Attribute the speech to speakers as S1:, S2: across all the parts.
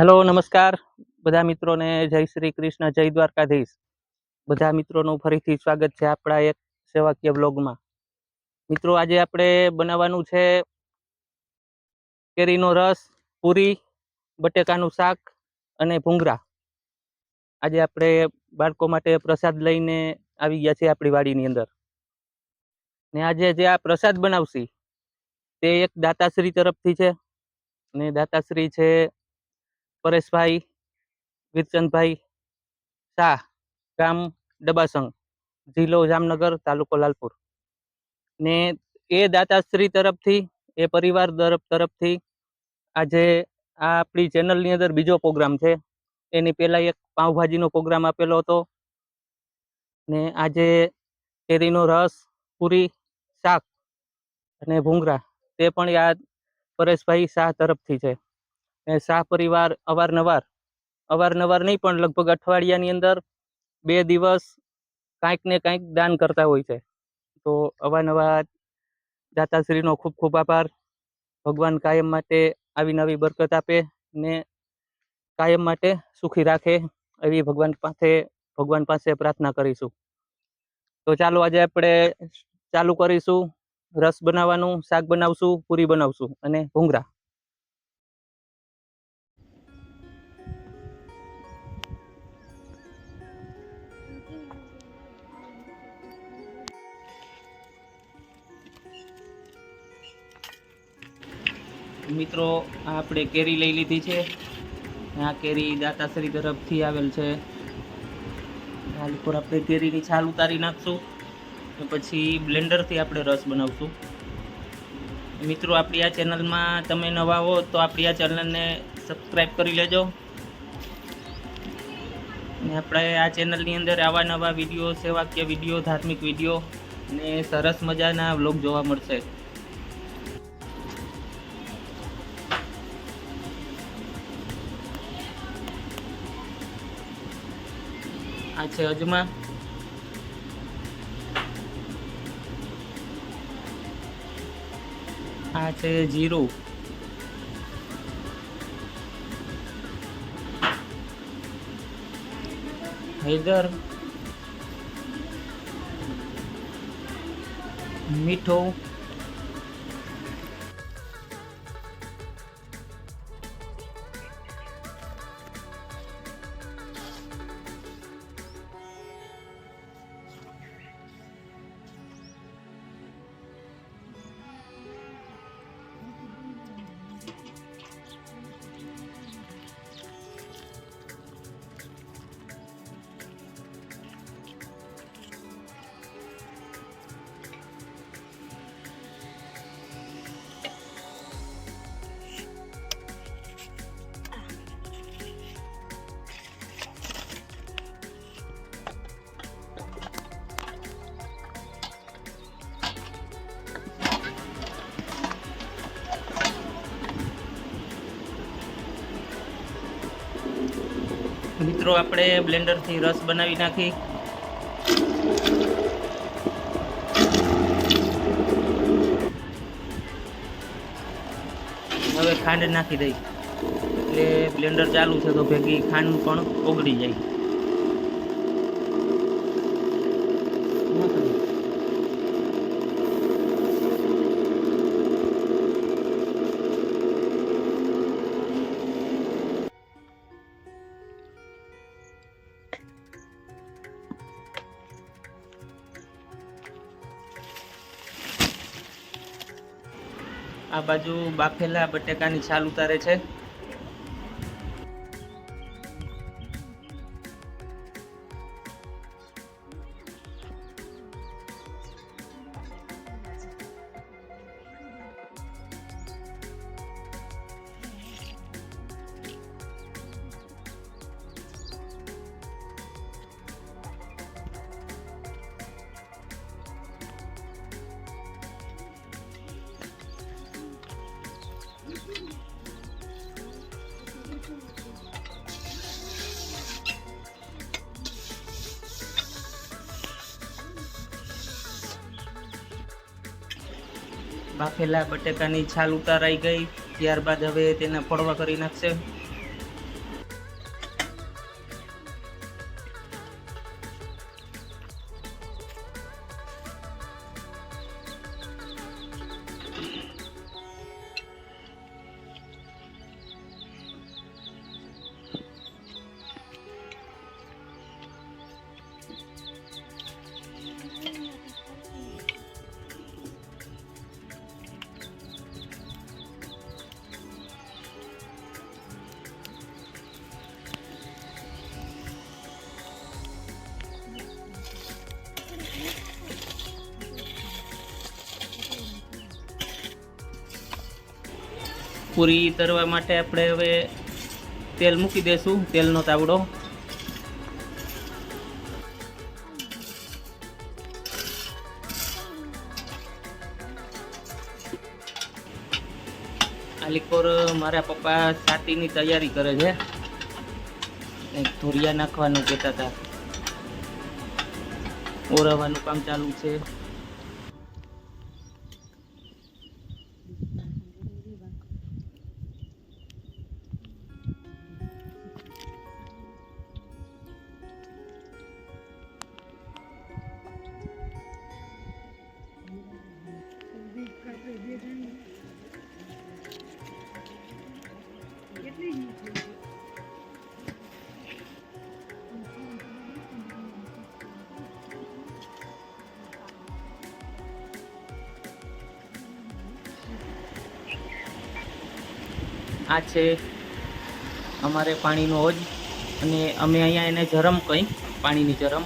S1: Hello નમસ્કાર. બધા મિત્રોને જય શ્રી કૃષ્ણ, જય દ્વારકાધીશ. બધા મિત્રોનું ફરીથી સ્વાગત છે આપણા એક સેવાકીય બ્લોગમાં મિત્રો, આજે આપણે બનાવવાનું છે કેરીનો રસ, પૂરી, બટેકાનું શાક અને ભૂંગરા આજે આપણે બાળકો માટે પ્રસાદ લઈને આવી ગયા છીએ આપણી વાડીની અંદર. ને આજે જે આ પ્રસાદ બનાવશી, તે એક દાતાશ્રી તરફથી છે. ને દાતાશ્રી છે પરેશભાઈ, વીરચંદભાઈ શાહ, ગામ ડબાસંગ, જિલ્લો જામનગર, તાલુકો લાલપુર. ને એ દાતાશ્રી તરફથી, એ પરિવાર તરફ, તરફથી આજે આ આપણી ચેનલની અંદર બીજો પ્રોગ્રામ છે. એની પહેલાં એક પાઉંભાજીનો પ્રોગ્રામ આપેલો હતો. ને આજે કેરીનો રસ, પૂરી, શાક અને ભૂંગળા, તે પણ આ પરેશભાઈ શાહ તરફથી છે. શાહ પરિવાર અવારનવાર અવારનવાર નહીં પણ લગભગ અઠવાડિયાની અંદર બે દિવસ કાંઈક ને કાંઈક દાન કરતા હોય છે. તો અવારનવાર દાતાશ્રીનો ખૂબ ખૂબ આભાર. ભગવાન કાયમ માટે આવી નવી બરકત આપે ને કાયમ માટે સુખી રાખે એવી ભગવાન પાસે ભગવાન પાસે પ્રાર્થના કરીશું. તો ચાલો આજે આપણે ચાલુ કરીશું. રસ બનાવવાનું, શાક બનાવશું, પૂરી બનાવશું અને ભૂંગળા. મિત્રો આપણે કેરી લઈ લીધી છે. આ કેરી દાતાશ્રી તરફથી આવેલ છે. હાલ ઉપર આપણે કેરીની છાલ ઉતારી નાખશું પછી બ્લેન્ડરથી આપણે રસ બનાવશું. મિત્રો, આપણી આ ચેનલમાં તમે નવા હો તો આપણી આ ચેનલને સબસ્ક્રાઈબ કરી લેજો. અને આપણે આ ચેનલની અંદર આવા નવા વીડિયો, સેવાકીય વીડિયો, ધાર્મિક વીડિયો અને સરસ મજાના વ્લોગ જોવા મળશે. આ છે અજમા આ છે જીરું હૈદર મીઠું મિત્રો, આપણે બ્લેન્ડરથી રસ બનાવી નાખી. હવે ખાંડ નાખી દઈ. એટલે બ્લેન્ડર ચાલુ છે, તો ભેગી ખાંડ પણ ઓગળી જાય. આ બાજુ બાફેલા બટેકાની છાલ ઉતારે છે. બાફેલા બટેકાની છાલ ઉતારાઈ ગઈ. ત્યારબાદ હવે તેને પડવા કરી નાખશે. પૂરી તરવા માટે આપણે હવે તેલ મૂકી દઈશું તેલનો તાવડો. આલીકોર મારા પપ્પા છાતીની તૈયારી કરે છે. ધોરિયા નાખવાનું કહેતા હતા. ઓરવવાનું કામ ચાલુ છે. આ છે અમારે પાણીનો હોજ અને અમે અહીંયા એને જરમ કહી પાણીની જરમ.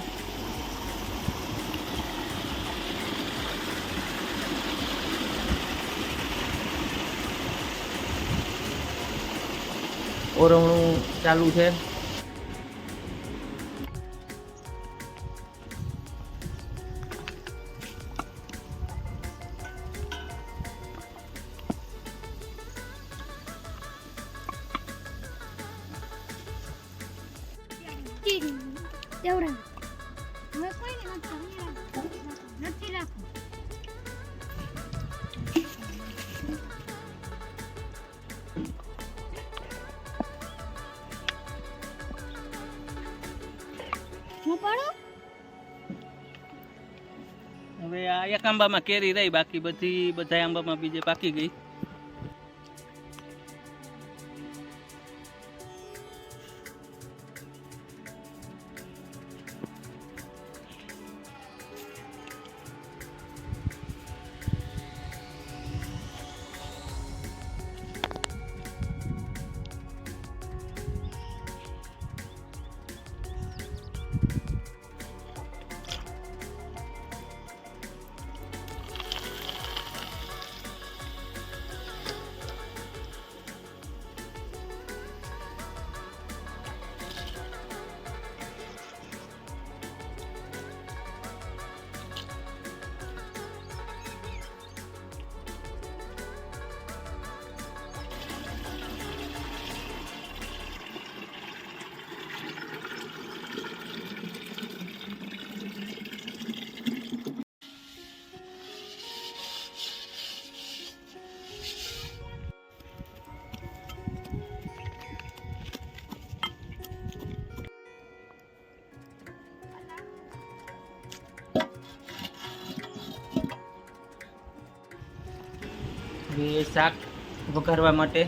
S1: ઓરવણું ચાલુ છે. એક આંબામાં કેરી રહી બાકી બધી બધા આંબામાં બીજે પાકી ગઈ. શાક વઘારવા માટે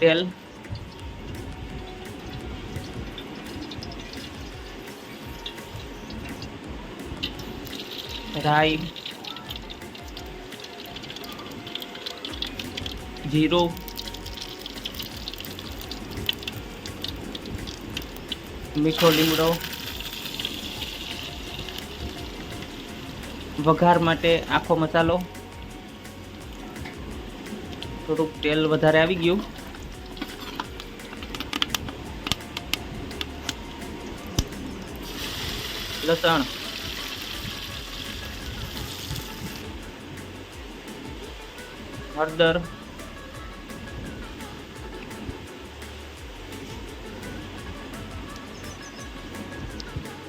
S1: તેલ. રાઈ. જીરું. મીઠો લીમડો. વઘાર માટે આખો મસાલો. થોડુંક તેલ વધારે આવી ગયું. લસણ. હળદર.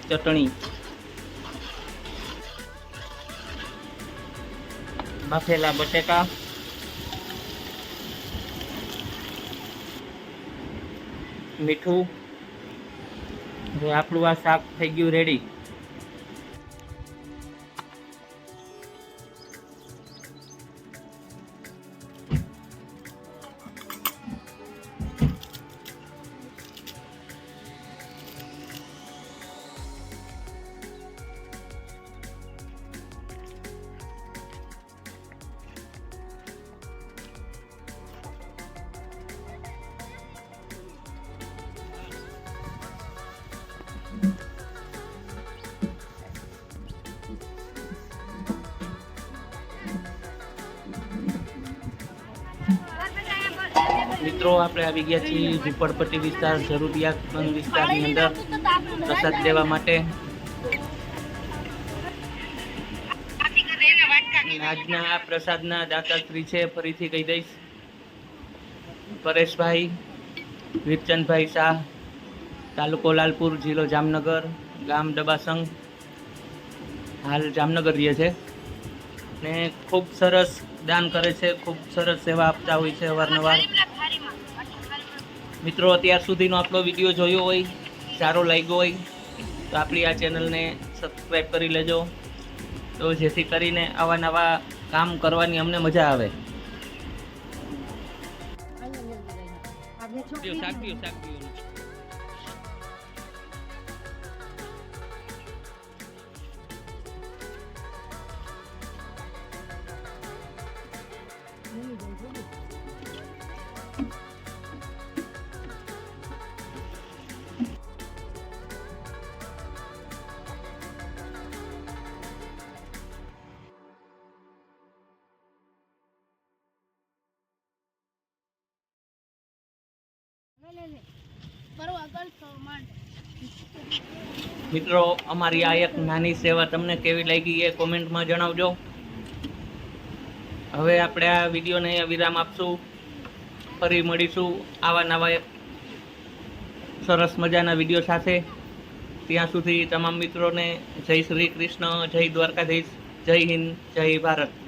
S1: ચટણી. બાફેલા બટેકા. મીઠું. આપણું આ શાક થઈ ગયું રેડી મિત્રો, આપણે આવી ગયા છીએ ઝુંપડપટ્ટી વિસ્તાર જરૂરિયાતમંદ વિસ્તારની અંદર પ્રસાદ લેવા માટે. આજના આ પ્રસાદના દાતાશ્રી છે, ફરીથી કહી દઈશ. પરેશભાઈ, વીરચંદભાઈ શાહ, તાલુકો લાલપુર, જિલ્લો જામનગર, ગામ ડબાસંગ. હાલ જામનગર રહે છે. ને ખૂબ સરસ દાન કરે છે, ખૂબ સરસ સેવા આપતા હોય છે અવારનવાર. મિત્રો, અત્યાર સુધીનો આપણો વીડિયો જોયો હોય, સારો લાગ્યો હોય, તો આપણી આ ચેનલને સબસ્ક્રાઈબ કરી લેજો. તો જેથી કરીને આવા નવા કામ કરવાની અમને મજા આવે. મિત્રો, અમારી આ એક નાની સેવા તમને કેવી લાગી એ કોમેન્ટમાં જણાવજો. હવે આપણે આ વિડીયોને વિરામ આપશું. ફરી મળીશું આવા નવા સરસ મજાના વીડિયો સાથે. ત્યાં સુધી તમામ મિત્રોને જય શ્રી કૃષ્ણ, જય દ્વારકાધીશ, જય હિન્દ, જય ભારત.